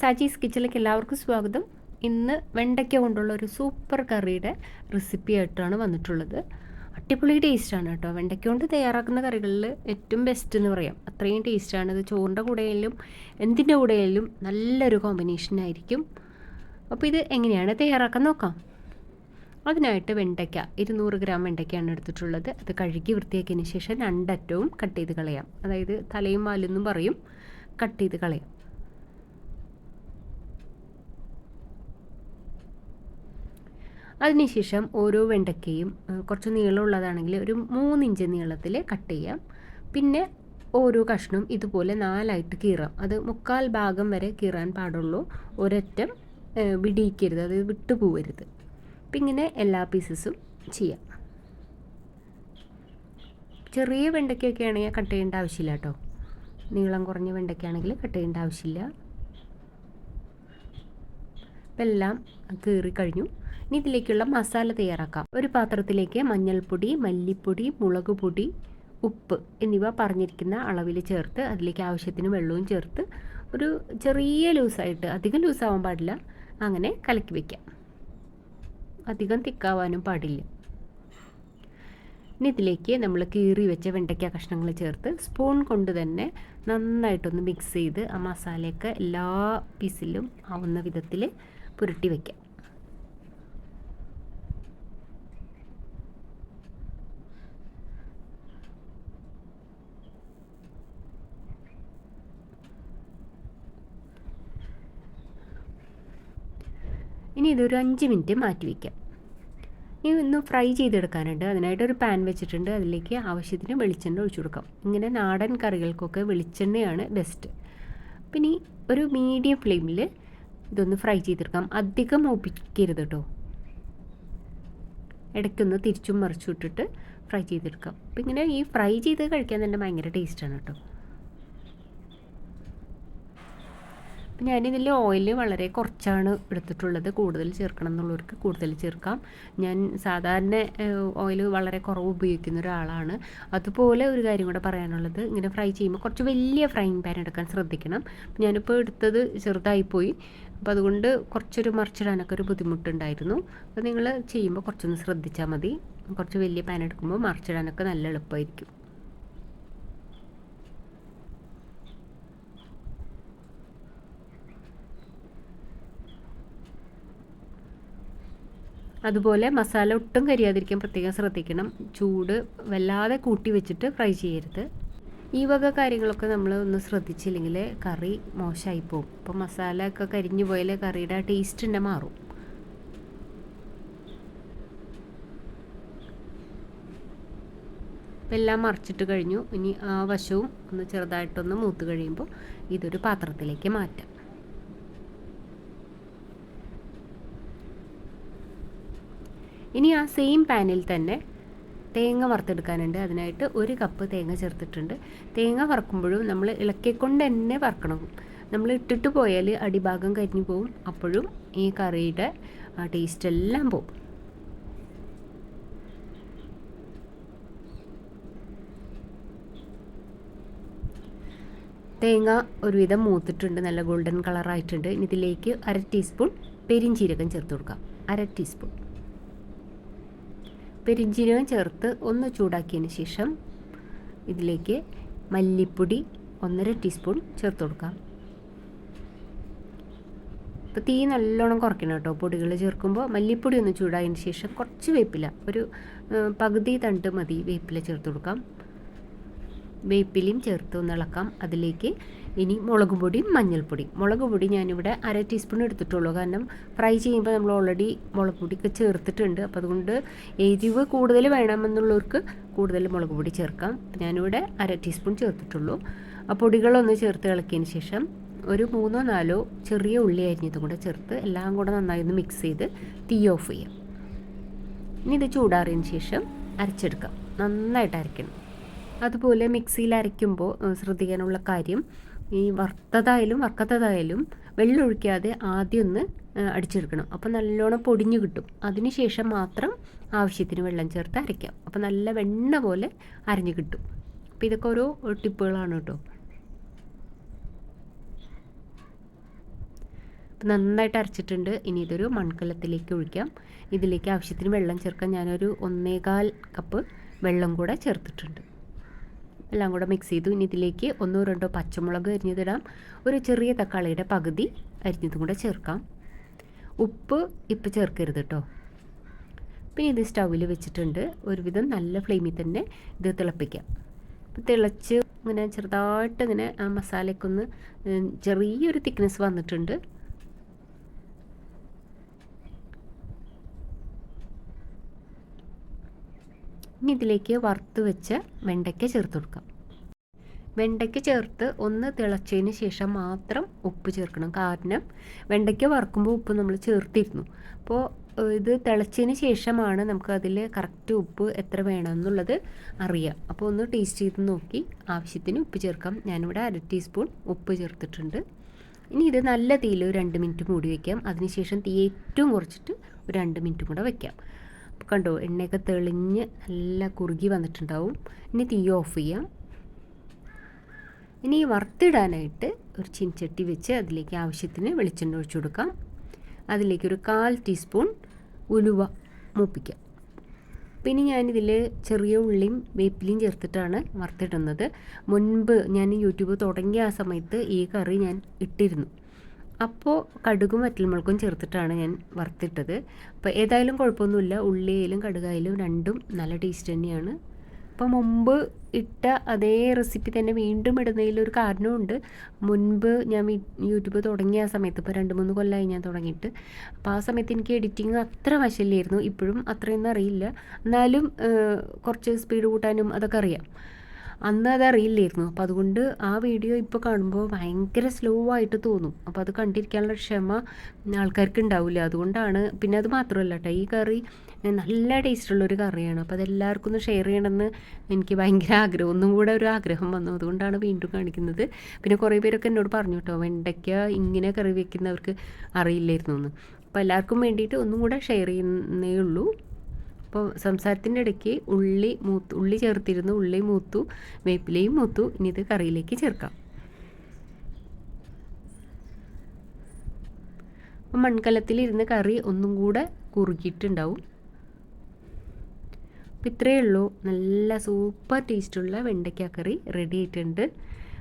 സാജീസ് കിച്ചണിലേക്ക് എല്ലാവർക്കും സ്വാഗതം. ഇന്ന് വെണ്ടയ്ക്ക കൊണ്ടുള്ള ഒരു സൂപ്പർ കറിയുടെ റെസിപ്പി ആയിട്ടാണ് വന്നിട്ടുള്ളത്. അടിപൊളി ടേസ്റ്റാണ് കേട്ടോ. വെണ്ടയ്ക്ക കൊണ്ട് തയ്യാറാക്കുന്ന കറികളിൽ ഏറ്റവും ബെസ്റ്റ് എന്ന് പറയാം. അത്രയും ടേസ്റ്റാണ് ഇത് ചോറിന്റെ കൂടെയായാലും എന്തിന്റെ കൂടെയായാലും നല്ലൊരു കോമ്പിനേഷൻ ആയിരിക്കും. അപ്പോൾ ഇത് എങ്ങനെയാണ് തയ്യാറാക്കാൻ നോക്കാം. അതിനായിട്ട് വെണ്ടയ്ക്ക ഇരുന്നൂറ് ഗ്രാം വെണ്ടയ്ക്കയാണ് എടുത്തിട്ടുള്ളത്. അത് കഴുകി വൃത്തിയാക്കിയതിന് ശേഷം രണ്ടറ്റവും കട്ട് ചെയ്ത് കളയാം. അതായത് തലയും വാലെന്നും പറയും കട്ട് ചെയ്ത് കളയാം. അതിനുശേഷം ഓരോ വെണ്ടയ്ക്കയും കുറച്ച് നീളമുള്ളതാണെങ്കിൽ ഒരു മൂന്നിഞ്ച് നീളത്തിൽ കട്ട് ചെയ്യാം. പിന്നെ ഓരോ കഷ്ണവും ഇതുപോലെ നാലായിട്ട് കീറാം. അത് മുക്കാൽ ഭാഗം വരെ കീറാൻ പാടുള്ളൂ. ഒരറ്റം വിടിയിക്കരുത്. അത് വിട്ടുപോവരുത് അപ്പം ഇങ്ങനെ എല്ലാ പീസസും ചെയ്യാം. ചെറിയ വെണ്ടയ്ക്കൊക്കെ ആണെങ്കിൽ കട്ട് ചെയ്യേണ്ട ആവശ്യമില്ല കേട്ടോ. നീളം കുറഞ്ഞ വെണ്ടയ്ക്കാണെങ്കിൽ കട്ട് ചെയ്യേണ്ട ആവശ്യമില്ല. അപ്പം എല്ലാം കീറി കഴിഞ്ഞു ഇനി ഇതിലേക്കുള്ള മസാല തയ്യാറാക്കാം. ഒരു പാത്രത്തിലേക്ക് മഞ്ഞൾപ്പൊടി മല്ലിപ്പൊടി മുളക് പൊടി ഉപ്പ് എന്നിവ പറഞ്ഞിരിക്കുന്ന അളവിൽ ചേർത്ത് അതിലേക്ക് ആവശ്യത്തിന് വെള്ളവും ചേർത്ത് ഒരു ചെറിയ ലൂസായിട്ട് അധികം ലൂസാവാൻ പാടില്ല അങ്ങനെ കലക്കി വയ്ക്കാം അധികം തിക്കാവാനും പാടില്ല. ഇനി ഇതിലേക്ക് നമ്മൾ കീറി വെച്ച വെണ്ടയ്ക്ക കഷ്ണങ്ങൾ ചേർത്ത് സ്പൂൺ കൊണ്ട് തന്നെ നന്നായിട്ടൊന്ന് മിക്സ് ചെയ്ത് ആ മസാലയൊക്കെ എല്ലാ പീസിലും ആവുന്ന വിധത്തിൽ പുരട്ടി വയ്ക്കാം ഇനി ഇതൊരു അഞ്ച് മിനിറ്റ് മാറ്റി വയ്ക്കാം ഇനി ഒന്ന് ഫ്രൈ ചെയ്തെടുക്കാനുണ്ട്. അതിനായിട്ട് ഒരു പാൻ വെച്ചിട്ടുണ്ട്. അതിലേക്ക് ആവശ്യത്തിന് വെളിച്ചെണ്ണ ഒഴിച്ചു കൊടുക്കാം. ഇങ്ങനെ നാടൻ കറികൾക്കൊക്കെ വെളിച്ചെണ്ണയാണ് ബെസ്റ്റ് പിന്നെ ഒരു മീഡിയം ഫ്ലെയിമിൽ ഇതൊന്ന് ഫ്രൈ ചെയ്തെടുക്കാം. അധികം മൂപ്പിക്കരുത് കേട്ടോ ഇടയ്ക്കൊന്ന് തിരിച്ചും മറിച്ചു ഇട്ടിട്ട് ഫ്രൈ ചെയ്തെടുക്കാം. അപ്പം ഇങ്ങനെ ഈ ഫ്രൈ ചെയ്ത് കഴിക്കാൻ തന്നെ ഭയങ്കര ടേസ്റ്റാണ് കേട്ടോ ഞാനിതിൽ ഓയിൽ വളരെ കുറച്ചാണ് എടുത്തിട്ടുള്ളത്. കൂടുതൽ ചേർക്കണം എന്നുള്ളവർക്ക് കൂടുതൽ ചേർക്കാം. ഞാൻ സാധാരണ ഓയിൽ വളരെ കുറവ് ഉപയോഗിക്കുന്ന ഒരാളാണ്. അതുപോലെ ഒരു കാര്യം കൂടെ പറയാനുള്ളത്. ഇങ്ങനെ ഫ്രൈ ചെയ്യുമ്പോൾ കുറച്ച് വലിയ ഫ്രൈയിങ് പാൻ എടുക്കാൻ ശ്രദ്ധിക്കണം. ഞാനിപ്പോൾ എടുത്തത് ചെറുതായിപ്പോയി. അപ്പോൾ അതുകൊണ്ട് കുറച്ചൊരു മറിച്ചിടാനൊക്കെ ഒരു ബുദ്ധിമുട്ടുണ്ടായിരുന്നു. അപ്പോൾ നിങ്ങൾ ചെയ്യുമ്പോൾ കുറച്ചൊന്ന് ശ്രദ്ധിച്ചാൽ മതി. കുറച്ച് വലിയ പാൻ എടുക്കുമ്പോൾ മറിച്ചിടാനൊക്കെ നല്ല എളുപ്പമായിരിക്കും അതുപോലെ മസാല ഒട്ടും കരിയാതിരിക്കാൻ പ്രത്യേകം ശ്രദ്ധിക്കണം. ചൂട് വല്ലാതെ കൂട്ടി വെച്ചിട്ട് ഫ്രൈ ചെയ്യരുത്. ഈ വക കാര്യങ്ങളൊക്കെ നമ്മൾ ഒന്ന് ശ്രദ്ധിച്ചില്ലെങ്കിൽ കറി മോശമായി പോകും. അപ്പോൾ മസാല ഒക്കെ കരിഞ്ഞു പോയാൽ കറിയുടെ ആ ടേസ്റ്റ് തന്നെ മാറും. എല്ലാം മറിച്ചിട്ട് കഴിഞ്ഞു. ഇനി ആ വശവും ഒന്ന് ചെറുതായിട്ടൊന്ന് മൂത്ത് കഴിയുമ്പോൾ ഇതൊരു പാത്രത്തിലേക്ക് മാറ്റാം. ഇനി ആ സെയിം പാനിൽ തന്നെ തേങ്ങ വറുത്തെടുക്കാനുണ്ട്. അതിനായിട്ട് ഒരു കപ്പ് തേങ്ങ ചേർത്തിട്ടുണ്ട്. തേങ്ങ വറക്കുമ്പോഴും നമ്മൾ ഇളക്കിക്കൊണ്ട് തന്നെ വറക്കണം. നമ്മൾ ഇട്ടിട്ട് പോയാൽ അടിഭാഗം കരിഞ്ഞു പോവും. അപ്പോഴും ഈ കറിയുടെ ടേസ്റ്റ് എല്ലാം പോവും. തേങ്ങ ഒരുവിധം മൂത്തിട്ടുണ്ട്. നല്ല ഗോൾഡൻ കളറായിട്ടുണ്ട് ഇനി ഇതിലേക്ക് അര ടീസ്പൂൺ പെരിഞ്ചീരകം ചേർത്ത് കൊടുക്കാം. അര ടീസ്പൂൺ പെരിഞ്ജീരകം ചേർത്ത് ഒന്ന് ചൂടാക്കിയതിന് ശേഷം ഇതിലേക്ക് മല്ലിപ്പൊടി ഒന്നര ടീസ്പൂൺ ചേർത്ത് കൊടുക്കാം. ഇപ്പോൾ തീ നല്ലോണം കുറയ്ക്കണം കേട്ടോ. പൊടികൾ ചേർക്കുമ്പോൾ മല്ലിപ്പൊടി ഒന്ന് ചൂടായതിന് ശേഷം കുറച്ച് വേപ്പില ഒരു പകുതി തണ്ട് മതി വേപ്പില ചേർത്ത് കൊടുക്കാം. വേപ്പിലയും ചേർത്ത് ഒന്ന് ഇളക്കാം. അതിലേക്ക് ഇനി മുളക് പൊടിയും മഞ്ഞൾപ്പൊടിയും മുളക് പൊടി ഞാനിവിടെ അര ടീസ്പൂൺ എടുത്തിട്ടുള്ളൂ. കാരണം ഫ്രൈ ചെയ്യുമ്പോൾ നമ്മൾ ഓൾറെഡി മുളക് പൊടിയൊക്കെ ചേർത്തിട്ടുണ്ട്. അപ്പോൾ അതുകൊണ്ട് എരിവ് കൂടുതൽ വേണമെന്നുള്ളവർക്ക് കൂടുതൽ മുളക് പൊടി ചേർക്കാം. ഞാനിവിടെ അര ടീസ്പൂൺ ചേർത്തിട്ടുള്ളൂ. ആ പൊടികളൊന്ന് ചേർത്ത് ഇളക്കിയതിന് ശേഷം ഒരു മൂന്നോ നാലോ ചെറിയ ഉള്ളി അരിഞ്ഞതും കൂടെ ചേർത്ത് എല്ലാം കൂടെ നന്നായി ഒന്ന് മിക്സ് ചെയ്ത് തീ ഓഫ് ചെയ്യാം. ഇനി ഇത് ചൂടാറിയതിന് ശേഷം അരച്ചെടുക്കാം. നന്നായിട്ട് അരയ്ക്കണം. അതുപോലെ മിക്സിയിൽ അരയ്ക്കുമ്പോൾ ശ്രദ്ധിക്കാനുള്ള കാര്യം ഈ വറുത്തതായാലും വറുക്കത്തതായാലും വെള്ളം ഒഴിക്കാതെ ആദ്യം ഒന്ന് അടിച്ചെടുക്കണം. അപ്പോൾ നല്ലോണം പൊടിഞ്ഞു കിട്ടും. അതിനുശേഷം മാത്രം ആവശ്യത്തിന് വെള്ളം ചേർത്ത് അരയ്ക്കാം. അപ്പോൾ നല്ല വെണ്ണ പോലെ അരഞ്ഞു കിട്ടും. അപ്പോൾ ഇതൊക്കെ ഓരോ ടിപ്പുകളാണ് കേട്ടോ. അപ്പോൾ നന്നായിട്ട് അരച്ചിട്ടുണ്ട്. ഇനി ഇതൊരു മൺകലത്തിലേക്ക് ഒഴിക്കാം. ഇതിലേക്ക് ആവശ്യത്തിന് വെള്ളം ചേർക്കാൻ ഞാനൊരു ഒന്നേകാൽ കപ്പ് വെള്ളം കൂടെ ചേർത്തിട്ടുണ്ട്. എല്ലാം കൂടെ മിക്സ് ചെയ്തു. ഇനി ഇതിലേക്ക് ഒന്നോ രണ്ടോ പച്ചമുളക് അരിഞ്ഞതിടാം. ഒരു ചെറിയ തക്കാളിയുടെ പകുതി അരിഞ്ഞതും കൂടെ ചേർക്കാം. ഉപ്പ് ഇപ്പം ചേർക്കരുത് കേട്ടോ പിന്നെ ഇത് സ്റ്റൗവിൽ വെച്ചിട്ടുണ്ട്. ഒരുവിധം നല്ല ഫ്ലെയിമിൽ തന്നെ ഇത് തിളപ്പിക്കാം. തിളച്ച് ഇങ്ങനെ ചെറുതായിട്ട് ഇങ്ങനെ ആ മസാലയ്ക്കൊന്ന് ചെറിയൊരു തിക്നെസ് വന്നിട്ടുണ്ട്. ഇനി ഇതിലേക്ക് വറുത്ത് വെച്ച് വെണ്ടയ്ക്ക ചേർത്ത് കൊടുക്കാം. വെണ്ടയ്ക്ക ചേർത്ത് ഒന്ന് തിളച്ചതിന് ശേഷം മാത്രം ഉപ്പ് ചേർക്കണം. കാരണം വെണ്ടയ്ക്ക വറുക്കുമ്പോൾ ഉപ്പ് നമ്മൾ ചേർത്തിരുന്നു. അപ്പോൾ ഇത് തിളച്ചതിന് ശേഷമാണ് നമുക്ക് അതിൽ കറക്റ്റ് ഉപ്പ് എത്ര വേണമെന്നുള്ളത് അറിയാം. അപ്പോൾ ഒന്ന് ടേസ്റ്റ് ചെയ്ത് നോക്കി. ആവശ്യത്തിന് ഉപ്പ് ചേർക്കാം. ഞാനിവിടെ അര ടീസ്പൂൺ ഉപ്പ് ചേർത്തിട്ടുണ്ട്. ഇനി ഇത് നല്ല തീയിൽ ഒരു രണ്ട് മിനിറ്റ് മൂടി വയ്ക്കാം അതിനുശേഷം തീ ഏറ്റവും കുറച്ചിട്ട് ഒരു രണ്ട് മിനിറ്റും കൂടെ വയ്ക്കാം കണ്ടോ എണ്ണയൊക്കെ തെളിഞ്ഞ് നല്ല കുറുകി വന്നിട്ടുണ്ടാവും. ഇനി തീ ഓഫ് ചെയ്യാം. ഇനി വറുത്തിടാനായിട്ട് ഒരു ചീൻചട്ടി വെച്ച് അതിലേക്ക് ആവശ്യത്തിന് വെളിച്ചെണ്ണ ഒഴിച്ചു കൊടുക്കാം. അതിലേക്ക് ഒരു കാൽ ടീസ്പൂൺ ഉലുവ മൂപ്പിക്കാം. പിന്നെ ഞാനിതിൽ ചെറിയ ഉള്ളിയും വേപ്പിലയും ചേർത്തിട്ടാണ് വറുത്തിടുന്നത്. മുൻപ് ഞാൻ യൂട്യൂബ് തുടങ്ങിയ ആ സമയത്ത് ഈ കറി ഞാൻ ഇട്ടിരുന്നു. അപ്പോൾ കടുകും വറ്റൽമുളകും ചേർത്തിട്ടാണ് ഞാൻ വറുത്തിട്ടത്. അപ്പോൾ ഏതായാലും കുഴപ്പമൊന്നുമില്ല. ഉള്ളിയിലും കടുകായാലും രണ്ടും നല്ല ടേസ്റ്റ് തന്നെയാണ്. അപ്പോൾ മുമ്പ് ഇട്ട അതേ റെസിപ്പി തന്നെ വീണ്ടും ഇടുന്നതിലൊരു കാരണമുണ്ട് മുൻപ് ഞാൻ യൂട്യൂബ് തുടങ്ങിയ ആ സമയത്ത് ഇപ്പോൾ രണ്ട് മൂന്ന് കൊല്ലമായി ഞാൻ തുടങ്ങിയിട്ട്. അപ്പോൾ ആ സമയത്ത് എനിക്ക് എഡിറ്റിംഗ് അത്ര വശമില്ലായിരുന്നു. ഇപ്പോഴും അത്രയൊന്നും അറിയില്ല. എന്നാലും കുറച്ച് സ്പീഡ് കൂട്ടാനും അതൊക്കെ അറിയാം. അന്ന് അത് അറിയില്ലായിരുന്നു. അപ്പോൾ അതുകൊണ്ട് ആ വീഡിയോ ഇപ്പോൾ കാണുമ്പോൾ ഭയങ്കര സ്ലോ ആയിട്ട് തോന്നും. അപ്പോൾ അത് കണ്ടിരിക്കാനുള്ള ക്ഷമ ആൾക്കാർക്ക് ഉണ്ടാവില്ല അതുകൊണ്ടാണ് പിന്നെ അത് മാത്രമല്ല കേട്ടോ ഈ കറി നല്ല ടേസ്റ്റുള്ളൊരു കറിയാണ്. അപ്പോൾ അതെല്ലാവർക്കും ഒന്ന് ഷെയർ ചെയ്യണമെന്ന് എനിക്ക് ഭയങ്കര ആഗ്രഹം. ഒന്നും കൂടെ ഒരു ആഗ്രഹം വന്നു. അതുകൊണ്ടാണ് വീണ്ടും കാണിക്കുന്നത്. പിന്നെ കുറേ പേരൊക്കെ എന്നോട് പറഞ്ഞു കേട്ടോ വെണ്ടയ്ക്ക ഇങ്ങനെ കറി വയ്ക്കുന്നവർക്ക് അറിയില്ലായിരുന്നു എന്ന്. അപ്പോൾ എല്ലാവർക്കും വേണ്ടിയിട്ട് ഒന്നും കൂടെ ഷെയർ ചെയ്യുന്നേ ഉള്ളൂ. അപ്പോൾ സംസാരത്തിന്റെ ഇടയ്ക്ക് ഉള്ളി മൂത്ത് ഉള്ളി ചേർത്തിരുന്നു ഉള്ളി മൂത്തു വേപ്പിലയും മൂത്തു. ഇനി ഇത് കറിയിലേക്ക് ചേർക്കാം. മൺകലത്തിലിരുന്ന് കറി ഒന്നും കൂടെ കുറുകിയിട്ടുണ്ടാവും. അപ്പോൾ ഇത്രയേ ഉള്ളൂ. നല്ല സൂപ്പർ ടേസ്റ്റുള്ള വെണ്ടയ്ക്ക കറി റെഡി ആയിട്ടുണ്ട്.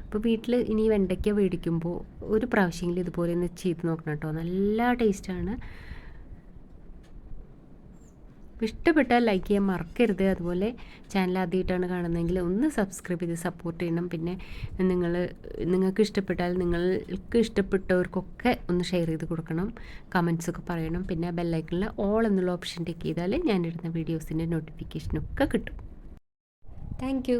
അപ്പോൾ വീട്ടിൽ ഇനി വെണ്ടയ്ക്ക മേടിക്കുമ്പോൾ ഒരു പ്രാവശ്യമെങ്കിലും ഇതുപോലെ ഒന്ന് ചെയ്ത് നോക്കണം കേട്ടോ. നല്ല ടേസ്റ്റാണ് ഇഷ്ടപ്പെട്ടാൽ ലൈക്ക് ചെയ്യാൻ മറക്കരുത്. അതുപോലെ ചാനൽ ആദ്യമായിട്ടാണ് കാണുന്നതെങ്കിൽ ഒന്ന് സബ്സ്ക്രൈബ് ചെയ്ത് സപ്പോർട്ട് ചെയ്യണം. പിന്നെ നിങ്ങൾ നിങ്ങൾക്ക് ഇഷ്ടപ്പെട്ടാൽ നിങ്ങൾക്ക് ഇഷ്ടപ്പെട്ടവർക്കൊക്കെ ഒന്ന് ഷെയർ ചെയ്ത് കൊടുക്കണം. കമൻസൊക്കെ പറയണം. പിന്നെ ബെല്ലൈക്കണിൽ ഓൾ എന്നുള്ള ഓപ്ഷൻ ടിക്ക് ചെയ്താൽ ഞാനിടുന്ന വീഡിയോസിന്റെ നോട്ടിഫിക്കേഷനൊക്കെ കിട്ടും. താങ്ക്